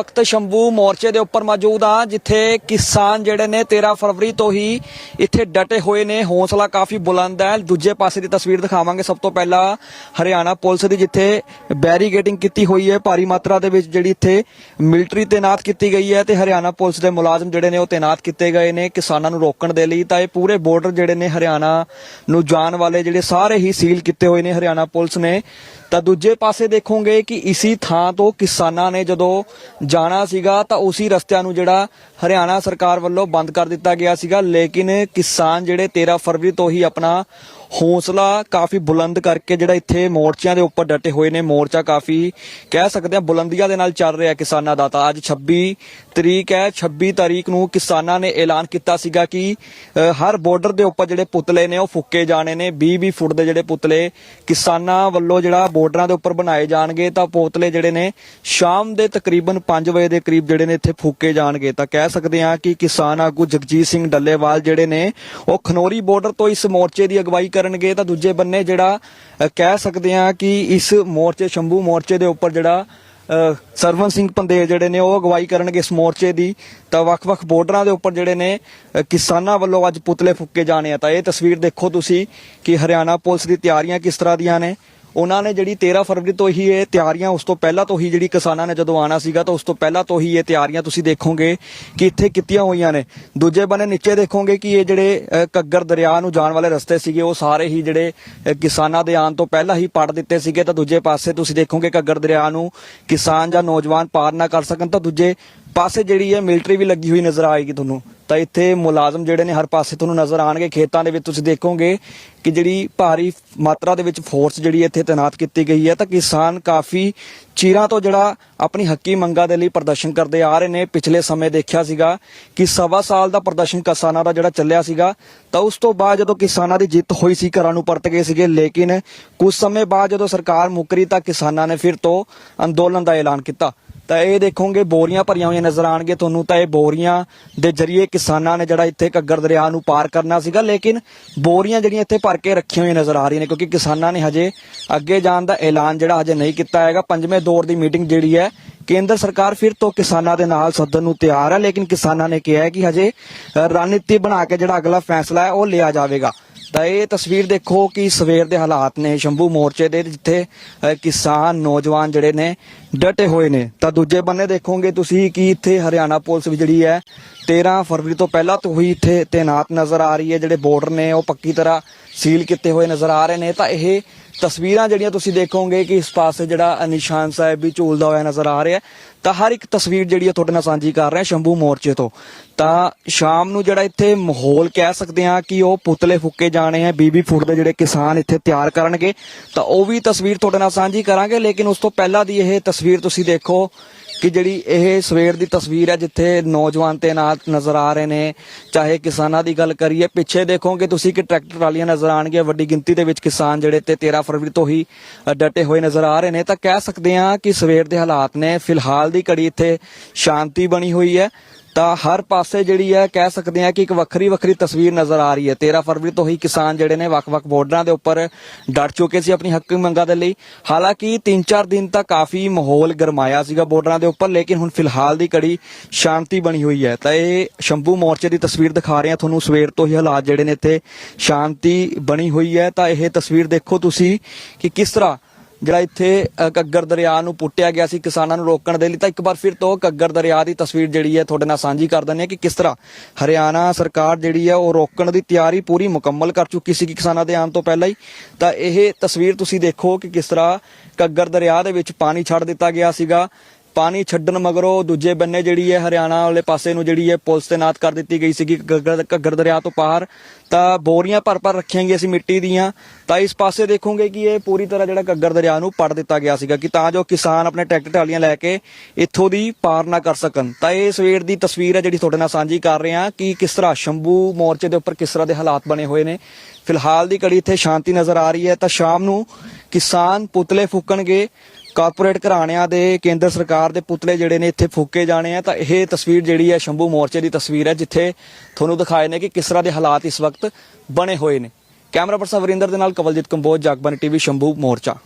ਵਕਤ ਸ਼ੰਭੂ ਮੋਰਚੇ ਦੇ ਉੱਪਰ ਮੌਜੂਦ ਆ, ਜਿੱਥੇ ਕਿਸਾਨ ਜਿਹੜੇ ਨੇ 13 ਫਰਵਰੀ ਤੋਂ ਹੀ ਇੱਥੇ ਡਟੇ ਹੋਏ ਨੇ। ਹੌਸਲਾ ਕਾਫੀ ਬੁਲੰਦ ਹੈ। ਦੂਜੇ ਪਾਸੇ ਦੀ ਤਸਵੀਰ ਦਿਖਾਵਾਂਗੇ। ਸਭ ਤੋਂ ਪਹਿਲਾਂ ਹਰਿਆਣਾ ਪੁਲਿਸ ਦੀ, ਜਿੱਥੇ ਬੈਰੀਗੇਟਿੰਗ ਕੀਤੀ ਹੋਈ ਹੈ। ਭਾਰੀ ਮਾਤਰਾ ਦੇ ਵਿੱਚ ਜਿਹੜੀ ਇੱਥੇ ਮਿਲਟਰੀ ਤੈਨਾਤ ਕੀਤੀ ਗਈ ਹੈ ਤੇ ਹਰਿਆਣਾ ਪੁਲਿਸ ਦੇ ਮੁਲਾਜ਼ਮ ਜਿਹੜੇ ਨੇ ਉਹ ਤੈਨਾਤ ਕੀਤੇ ਗਏ ਨੇ ਕਿਸਾਨਾਂ ਨੂੰ ਰੋਕਣ ਦੇ ਲਈ। ਤਾਂ ਇਹ ਪੂਰੇ ਬਾਰਡਰ ਜਿਹੜੇ ਨੇ ਹਰਿਆਣਾ ਨੂੰ ਜਾਣ ਵਾਲੇ ਜਿਹੜੇ ਸਾਰੇ ਹੀ ਸੀਲ ਕੀਤੇ ਹੋਏ ਨੇ ਹਰਿਆਣਾ ਪੁਲਿਸ ਨੇ। ਤਾਂ ਦੂਜੇ ਪਾਸੇ ਦੇਖੋਗੇ ਕਿ ਇਸੀ ਥਾਂ ਤੋਂ ਕਿਸਾਨਾਂ ਨੇ ਜਦੋਂ ਜਾਣਾ ਸੀਗਾ ਤਾਂ ਉਸੇ ਰਸਤਿਆਂ ਨੂੰ ਜਿਹੜਾ ਹਰਿਆਣਾ ਸਰਕਾਰ ਵੱਲੋਂ ਬੰਦ ਕਰ ਦਿੱਤਾ ਗਿਆ ਸੀਗਾ। ਲੇਕਿਨ ਕਿਸਾਨ ਜਿਹੜੇ 13 ਫਰਵਰੀ ਤੋਂ ਹੀ ਆਪਣਾ ਹੌਸਲਾ ਕਾਫੀ ਬੁਲੰਦ ਕਰਕੇ ਜਿਹੜਾ ਇੱਥੇ ਮੋਰਚਿਆਂ ਦੇ ਉੱਪਰ ਡਟੇ ਹੋਏ ਨੇ। ਮੋਰਚਾ ਕਾਫੀ ਕਹਿ ਸਕਦੇ ਆ ਬੁਲੰਦੀਆਂ ਦੇ ਨਾਲ ਚੱਲ ਰਿਹਾ ਕਿਸਾਨਾਂ ਦਾ ਤਾਂ। ਅੱਜ 26 ਤਰੀਕ ਹੈ। 26 ਤਾਰੀਖ ਨੂੰ ਕਿਸਾਨਾਂ ਨੇ ਐਲਾਨ ਕੀਤਾ ਸੀਗਾ ਕਿ ਹਰ ਬਾਰਡਰ ਦੇ ਉੱਪਰ ਜਿਹੜੇ ਪੁਤਲੇ ਨੇ ਉਹ ਫੁੱਕੇ ਜਾਣੇ ਨੇ। 20 20 ਫੁੱਟ ਦੇ ਜਿਹੜੇ ਪੁਤਲੇ ਕਿਸਾਨਾਂ ਵੱਲੋਂ ਜਿਹੜਾ ਬਾਰਡਰਾਂ ਦੇ ਉੱਪਰ ਬਣਾਏ ਜਾਣਗੇ ਤਾਂ ਪੁਤਲੇ ਜਿਹੜੇ ਨੇ ਸ਼ਾਮ ਦੇ ਤਕਰੀਬਨ 5 ਵਜੇ ਦੇ ਕਰੀਬ ਜਿਹੜੇ ਨੇ ਇੱਥੇ ਫੂਕੇ ਜਾਣਗੇ, ਤਾਂ ਕਹਿ ਸਕਦੇ ਹਾਂ ਕਿ ਕਿਸਾਨ ਆਗੂ ਜਗਜੀਤ ਸਿੰਘ ਡੱਲੇਵਾਲ ਜਿਹੜੇ ਨੇ, ਉਹ ਖਨੋਰੀ ਬਾਰਡਰ ਤੋਂ ਇਸ ਮੋਰਚੇ ਦੀ ਅਗਵਾਈ ਕਰਨਗੇ, ਤਾਂ ਦੂਜੇ ਬੰਨੇ ਜਿਹੜਾ ਕਹਿ ਸਕਦੇ ਹਾਂ ਕਿ ਇਸ ਮੋਰਚੇ, ਸ਼ੰਭੂ ਮੋਰਚੇ ਦੇ ਉੱਪਰ ਜਿਹੜਾ ਸਰਵਨ ਸਿੰਘ ਪੰਦੇਰ ਜਿਹੜੇ ਨੇ, ਉਹ ਅਗਵਾਈ ਕਰਨਗੇ ਇਸ ਮੋਰਚੇ ਦੀ। ਤਾਂ ਵੱਖ-ਵੱਖ ਬਾਰਡਰਾਂ ਦੇ ਉੱਪਰ ਜਿਹੜੇ ਨੇ ਕਿਸਾਨਾਂ ਵੱਲੋਂ ਅੱਜ ਪੁਤਲੇ ਫੁੱਕੇ ਜਾਣੇ ਆ। ਤਾਂ ਇਹ ਤਸਵੀਰ ਦੇਖੋ ਤੁਸੀਂ ਕਿ ਹਰਿਆਣਾ ਪੁਲਿਸ ਦੀ ਤਿਆਰੀਆਂ ਕਿਸ ਤਰ੍ਹਾਂ ਦੀਆਂ ਨੇ। ਉਹਨਾਂ ਨੇ ਜਿਹੜੀ 13 ਫਰਵਰੀ ਤੋਂ ਹੀ ਇਹ ਤਿਆਰੀਆਂ ਉਸ ਤੋਂ ਪਹਿਲਾਂ ਤੋਂ ਹੀ ਜਿਹੜੀ ਕਿਸਾਨਾਂ ਨੇ ਜਦੋਂ ਆਣਾ ਸੀਗਾ ਤਾਂ ਉਸ ਤੋਂ ਪਹਿਲਾਂ ਤੋਂ ਹੀ ਇਹ ਤਿਆਰੀਆਂ ਤੁਸੀਂ ਦੇਖੋਗੇ ਕਿ ਇੱਥੇ ਕੀਤੀਆਂ ਹੋਈਆਂ ਨੇ। ਦੂਜੇ ਬੰਨੇ ਨੀਚੇ ਦੇਖੋਗੇ ਕਿ ਇਹ ਜਿਹੜੇ ਅ, ਘੱਗਰ ਦਰਿਆ ਨੂੰ ਜਾਣ ਵਾਲੇ ਰਸਤੇ ਸੀਗੇ ਉਹ ਸਾਰੇ ਹੀ ਜਿਹੜੇ ਕਿਸਾਨਾਂ ਦੇ ਆਉਣ ਤੋਂ ਪਹਿਲਾਂ ਹੀ ਪੜ ਦਿੱਤੇ ਸੀਗੇ। ਤਾਂ ਦੂਜੇ ਪਾਸੇ ਤੁਸੀਂ ਦੇਖੋਗੇ ਘੱਗਰ ਦਰਿਆ ਨੂੰ ਕਿਸਾਨ ਜਾਂ ਨੌਜਵਾਨ ਪਾਰ ਨਾ ਕਰ ਸਕਣ ਤਾਂ ਦੂਜੇ ਪਾਸੇ ਜਿਹੜੀ ਹੈ ਮਿਲਟਰੀ ਵੀ ਲੱਗੀ ਹੋਈ ਨਜ਼ਰ ਆਏਗੀ ਤੁਹਾਨੂੰ। ਤਾਂ ਇੱਥੇ ਮੁਲਾਜ਼ਮ ਜਿਹੜੇ ਨੇ ਹਰ ਪਾਸੇ ਤੁਹਾਨੂੰ ਨਜ਼ਰ ਆਣਗੇ ਖੇਤਾਂ ਦੇ ਵਿੱਚ ਤੁਸੀਂ ਦੇਖੋਗੇ ਕਿ ਜਿਹੜੀ ਭਾਰੀ ਮਾਤਰਾ ਦੇ ਵਿੱਚ ਫੋਰਸ ਜਿਹੜੀ ਇੱਥੇ ਤਾਇਨਾਤ ਕੀਤੀ ਗਈ ਹੈ ਤਾਂ ਕਿਸਾਨ ਕਾਫੀ ਚਿਰਾਂ ਤੋਂ ਜਿਹੜਾ ਆਪਣੀ ਹੱਕੀ ਮੰਗਾਂ ਦੇ ਲਈ ਪ੍ਰਦਰਸ਼ਨ ਕਰਦੇ ਆ ਰਹੇ ਨੇ। ਪਿਛਲੇ ਸਮੇਂ ਦੇਖਿਆ ਸੀਗਾ ਕਿ ਸਵਾ ਸਾਲ ਦਾ ਪ੍ਰਦਰਸ਼ਨ ਕਿਸਾਨਾਂ ਦਾ ਜਿਹੜਾ ਚੱਲਿਆ ਸੀਗਾ, ਤਾਂ ਉਸ ਤੋਂ ਬਾਅਦ ਜਦੋਂ ਕਿਸਾਨਾਂ ਦੀ ਜਿੱਤ ਹੋਈ ਸੀ, ਘਰਾਂ ਨੂੰ ਪਰਤ ਗਏ ਸੀਗੇ। ਲੇਕਿਨ ਕੁਝ ਸਮੇਂ ਬਾਅਦ ਜਦੋਂ ਸਰਕਾਰ ਮੁੱਕਰੀ ਤਾਂ ਕਿਸਾਨਾਂ ਨੇ ਫਿਰ ਤੋਂ ਅੰਦੋਲਨ ਦਾ ਐਲਾਨ ਕੀਤਾ। ਤਾਂ ਇਹ ਦੇਖੋਗੇ ਬੋਰੀਆਂ ਭਰੀਆਂ ਹੋਈਆਂ ਨਜ਼ਰ ਆਣਗੇ ਤੁਹਾਨੂੰ, ਤਾਂ ਇਹ ਬੋਰੀਆਂ ਦੇ ਜ਼ਰੀਏ ਕਿਸਾਨਾਂ ਨੇ ਜਿਹੜਾ ਇੱਥੇ ਘੱਗਰ ਦਰਿਆ ਨੂੰ ਪਾਰ ਕਰਨਾ ਸੀਗਾ, ਲੇਕਿਨ ਬੋਰੀਆਂ ਜਿਹੜੀਆਂ ਇੱਥੇ ਭਰ ਕੇ ਰੱਖੀਆਂ ਹੋਈਆਂ ਨਜ਼ਰ ਆ ਰਹੀਆਂ ਨੇ, ਕਿਉਂਕਿ ਕਿਸਾਨਾਂ ਨੇ ਹਜੇ ਅੱਗੇ ਜਾਣ ਦਾ ਐਲਾਨ ਜਿਹੜਾ ਹਜੇ ਨਹੀਂ ਕੀਤਾ ਹੈਗਾ। ਪੰਜਵੇਂ ਦੌਰ ਦੀ ਮੀਟਿੰਗ ਜਿਹੜੀ ਹੈ, ਕੇਂਦਰ ਸਰਕਾਰ ਫਿਰ ਤੋਂ ਕਿਸਾਨਾਂ ਦੇ ਨਾਲ ਸੱਦਣ ਨੂੰ ਤਿਆਰ ਹੈ, ਲੇਕਿਨ ਕਿਸਾਨਾਂ ਨੇ ਕਿਹਾ ਹੈ ਕਿ ਹਜੇ ਰਣਨੀਤੀ ਬਣਾ ਕੇ ਜਿਹੜਾ ਅਗਲਾ ਫੈਸਲਾ ਹੈ, ਉਹ ਲਿਆ ਜਾਵੇਗਾ। ਤਾਂ ਇਹ ਤਸਵੀਰ ਦੇਖੋ ਕਿ ਸਵੇਰ ਦੇ ਹਾਲਾਤ ਨੇ ਸ਼ੰਭੂ ਮੋਰਚੇ ਦੇ, ਜਿੱਥੇ ਕਿਸਾਨ, ਨੌਜਵਾਨ ਜਿਹੜੇ ਨੇ, ਡਟੇ ਹੋਏ ਨੇ। ਤਾਂ ਦੂਜੇ ਬੰਨੇ ਦੇਖੋਗੇ ਤੁਸੀਂ ਕਿ ਇੱਥੇ ਹਰਿਆਣਾ ਪੁਲਿਸ ਵੀ ਜਿਹੜੀ ਹੈ 13 ਫਰਵਰੀ ਤੋਂ ਪਹਿਲਾਂ ਤੋਂ ਹੀ ਇੱਥੇ ਤੈਨਾਤ ਨਜ਼ਰ ਆ ਰਹੀ ਹੈ। ਜਿਹੜੇ ਬਾਰਡਰ ਨੇ ਉਹ ਪੱਕੀ ਤਰ੍ਹਾਂ ਸੀਲ ਕੀਤੇ ਹੋਏ ਨਜ਼ਰ ਆ ਰਹੇ ਨੇ। ਤਾਂ ਇਹ ਤਸਵੀਰਾਂ ਜਿਹੜੀਆਂ ਤੁਸੀਂ ਦੇਖੋਗੇ ਕਿ ਇਸ ਪਾਸੇ ਜਿਹੜਾ ਨਿਸ਼ਾਨ ਸਾਹਿਬ ਵੀ ਝੂਲਦਾ ਹੋਇਆ ਨਜ਼ਰ ਆ ਰਿਹਾ ਤਾਂ ਹਰ ਇੱਕ ਤਸਵੀਰ ਜਿਹੜੀ ਹੈ ਤੁਹਾਡੇ ਨਾਲ ਸਾਂਝੀ ਕਰ ਰਿਹਾ ਸ਼ੰਭੂ ਮੋਰਚੇ ਤੋਂ। ਤਾਂ ਸ਼ਾਮ ਨੂੰ ਜਿਹੜਾ ਇੱਥੇ ਮਾਹੌਲ ਕਹਿ ਸਕਦੇ ਹਾਂ ਕਿ ਉਹ ਪੁਤਲੇ ਫੁੱਕੇ ਜਾਣੇ ਆ ਬੀਬੀ ਫੁੱਟ ਦੇ ਜਿਹੜੇ ਕਿਸਾਨ ਇੱਥੇ ਤਿਆਰ ਕਰਨਗੇ, ਤਾਂ ਉਹ ਵੀ ਤਸਵੀਰ ਤੁਹਾਡੇ ਨਾਲ ਸਾਂਝੀ ਕਰਾਂਗੇ, ਲੇਕਿਨ ਉਸ ਤੋਂ ਪਹਿਲਾਂ ਦੀ ਇਹ ਤਸਵੀਰ ਤੁਸੀਂ ਦੇਖੋ ਕਿ ਜਿਹੜੀ ਇਹ ਸਵੇਰ ਦੀ ਤਸਵੀਰ ਹੈ ਜਿੱਥੇ ਨੌਜਵਾਨ ਤੈਨਾਤ ਨਜ਼ਰ ਆ ਰਹੇ ਨੇ, ਚਾਹੇ ਕਿਸਾਨਾਂ ਦੀ ਗੱਲ ਕਰੀਏ, ਪਿੱਛੇ ਦੇਖੋਗੇ ਤੁਸੀਂ ਕਿ ਟਰੈਕਟਰ ਟਰਾਲੀਆਂ ਨਜ਼ਰ ਆਣਗੀਆਂ ਵੱਡੀ ਗਿਣਤੀ ਦੇ ਵਿੱਚ ਕਿਸਾਨ ਜਿਹੜੇ ਤੇ 13 ਫਰਵਰੀ ਤੋਂ ਹੀ ਡਟੇ ਹੋਏ ਨਜ਼ਰ ਆ ਰਹੇ ਨੇ। ਤਾਂ ਕਹਿ ਸਕਦੇ ਹਾਂ ਕਿ ਸਵੇਰ ਦੇ ਹਾਲਾਤ ਨੇ, ਫਿਲਹਾਲ ਦੀ ਘੜੀ ਇੱਥੇ ਸ਼ਾਂਤੀ ਬਣੀ ਹੋਈ ਹੈ। ਤਾਂ ਹਰ ਪਾਸੇ ਜਿਹੜੀ ਹੈ ਕਹਿ ਸਕਦੇ ਹਾਂ ਕਿ ਇੱਕ ਵੱਖਰੀ ਵੱਖਰੀ ਤਸਵੀਰ ਨਜ਼ਰ ਆ ਰਹੀ ਹੈ। 13 ਫਰਵਰੀ ਤੋਂ ਹੀ ਕਿਸਾਨ ਜਿਹੜੇ ਨੇ ਵੱਖ-ਵੱਖ ਬਾਰਡਰਾਂ ਦੇ ਉੱਪਰ ਡਟ ਚੁੱਕੇ ਸੀ ਆਪਣੀ ਹੱਕੀ ਮੰਗਾਂ ਦੇ ਲਈ। ਹਾਲਾਂਕਿ 3-4 ਦਿਨ ਤੱਕ ਕਾਫੀ ਮਾਹੌਲ ਗਰਮਾਇਆ ਸੀਗਾ ਬਾਰਡਰਾਂ ਦੇ ਉੱਪਰ, ਲੇਕਿਨ ਹੁਣ ਫਿਲਹਾਲ ਦੀ ਘੜੀ ਸ਼ਾਂਤੀ ਬਣੀ ਹੋਈ ਹੈ। ਤਾਂ ਇਹ ਸ਼ੰਭੂ ਮੋਰਚੇ ਦੀ ਤਸਵੀਰ ਦਿਖਾ ਰਹੇ ਹਾਂ। ਤੁਹਾਨੂੰ ਸਵੇਰ ਤੋਂ ਹੀ ਹਾਲਾਤ ਜਿਹੜੇ ਨੇ ਇੱਥੇ ਸ਼ਾਂਤੀ ਬਣੀ ਹੋਈ ਹੈ। ਤਾਂ ਇਹ ਤਸਵੀਰ ਦੇਖੋ ਤੁਸੀਂ ਕਿ ਕਿਸ ਤਰ੍ਹਾਂ ਜਿਹੜਾ ਇੱਥੇ ਅ, ਘੱਗਰ ਦਰਿਆ ਨੂੰ ਪੁੱਟਿਆ ਗਿਆ ਸੀ ਕਿਸਾਨਾਂ ਨੂੰ ਰੋਕਣ ਦੇ ਲਈ ਤਾਂ ਇੱਕ ਵਾਰ ਫਿਰ ਤੋਂ ਘੱਗਰ ਦਰਿਆ ਦੀ ਤਸਵੀਰ ਜਿਹੜੀ ਹੈ ਤੁਹਾਡੇ ਨਾਲ ਸਾਂਝੀ ਕਰ ਦਿੰਦੇ ਹਾਂ ਕਿ ਕਿਸ ਤਰ੍ਹਾਂ ਹਰਿਆਣਾ ਸਰਕਾਰ ਜਿਹੜੀ ਹੈ ਉਹ ਰੋਕਣ ਦੀ ਤਿਆਰੀ ਪੂਰੀ ਮੁਕੰਮਲ ਕਰ ਚੁੱਕੀ ਸੀ ਕਿਸਾਨਾਂ ਦੇ ਆਉਣ ਤੋਂ ਪਹਿਲਾਂ ਹੀ। ਤਾਂ ਇਹ ਤਸਵੀਰ ਤੁਸੀਂ ਦੇਖੋ ਕਿ ਕਿਸ ਤਰ੍ਹਾਂ ਘੱਗਰ ਦਰਿਆ ਦੇ ਵਿੱਚ ਪਾਣੀ ਛੱਡ ਦਿੱਤਾ ਗਿਆ ਸੀਗਾ। ਪਾਣੀ ਛੱਡਣ ਮਗਰੋਂ ਦੂਜੇ ਬੰਨੇ ਜਿਹੜੀ ਹੈ ਹਰਿਆਣਾ ਵਾਲੇ ਪਾਸੇ ਨੂੰ ਜਿਹੜੀ ਹੈ ਪੁਲਿਸ ਤੈਨਾਤ ਕਰ ਦਿੱਤੀ ਗਈ ਸੀਗੀ ਘੱਗਰ ਘੱਗਰ ਦਰਿਆ ਤੋਂ ਪਾਰ ਤਾਂ ਬੋਰੀਆਂ ਭਰ ਭਰ ਰੱਖੀਆਂ ਗਈਆਂ ਮਿੱਟੀ ਦੀਆਂ। ਤਾਂ ਇਸ ਪਾਸੇ ਦੇਖੋਗੇ ਕਿ ਇਹ ਪੂਰੀ ਤਰ੍ਹਾਂ ਜਿਹੜਾ ਘੱਗਰ ਦਰਿਆ ਨੂੰ ਪੜ ਦਿੱਤਾ ਗਿਆ ਸੀਗਾ ਕਿ ਤਾਂ ਜੋ ਕਿਸਾਨ ਆਪਣੇ ਟਰੈਕਟਰ ਟਰਾਲੀਆਂ ਲੈ ਕੇ ਇੱਥੋਂ ਦੀ ਪਾਰ ਨਾ ਕਰ ਸਕਣ। ਤਾਂ ਇਹ ਸਵੇਰ ਦੀ ਤਸਵੀਰ ਹੈ ਜਿਹੜੀ ਤੁਹਾਡੇ ਨਾਲ ਸਾਂਝੀ ਕਰ ਰਹੇ ਹਾਂ ਕਿ ਕਿਸ ਤਰ੍ਹਾਂ ਸ਼ੰਭੂ ਮੋਰਚੇ ਦੇ ਉੱਪਰ ਕਿਸ ਤਰ੍ਹਾਂ ਦੇ ਹਾਲਾਤ ਬਣੇ ਹੋਏ ਨੇ। ਫਿਲਹਾਲ ਦੀ ਘੜੀ ਇੱਥੇ ਸ਼ਾਂਤੀ ਨਜ਼ਰ ਆ ਰਹੀ ਹੈ। ਤਾਂ ਸ਼ਾਮ ਨੂੰ ਕਿਸਾਨ ਪੁਤਲੇ ਫੂਕਣਗੇ। ਕਾਰਪੋਰੇਟ ਘਰਾਣਿਆਂ ਦੇ ਕੇਂਦਰ ਸਰਕਾਰ ਦੇ ਪੁਤਲੇ ਜਿਹੜੇ ਨੇ ਇੱਥੇ ਫੂਕੇ ਜਾਣੇ ਆ, ਤਾਂ ਇਹ ਤਸਵੀਰ ਜਿਹੜੀ ਹੈ ਸ਼ੰਭੂ ਮੋਰਚੇ ਦੀ ਤਸਵੀਰ ਹੈ, ਜਿੱਥੇ ਤੁਹਾਨੂੰ ਦਿਖਾਏ ਨੇ ਕਿ ਕਿਸ ਤਰ੍ਹਾਂ ਦੇ ਹਾਲਾਤ ਇਸ ਵਕਤ ਬਣੇ ਹੋਏ ਨੇ। ਕੈਮਰਾ ਪਰਸਨ ਵਰਿੰਦਰ ਦੇ ਨਾਲ ਕਵਲਜੀਤ ਕੰਬੋਜ ਜਗਬਾਨੀ ਟੀਵੀ, ਸ਼ੰਭੂ ਮੋਰਚਾ।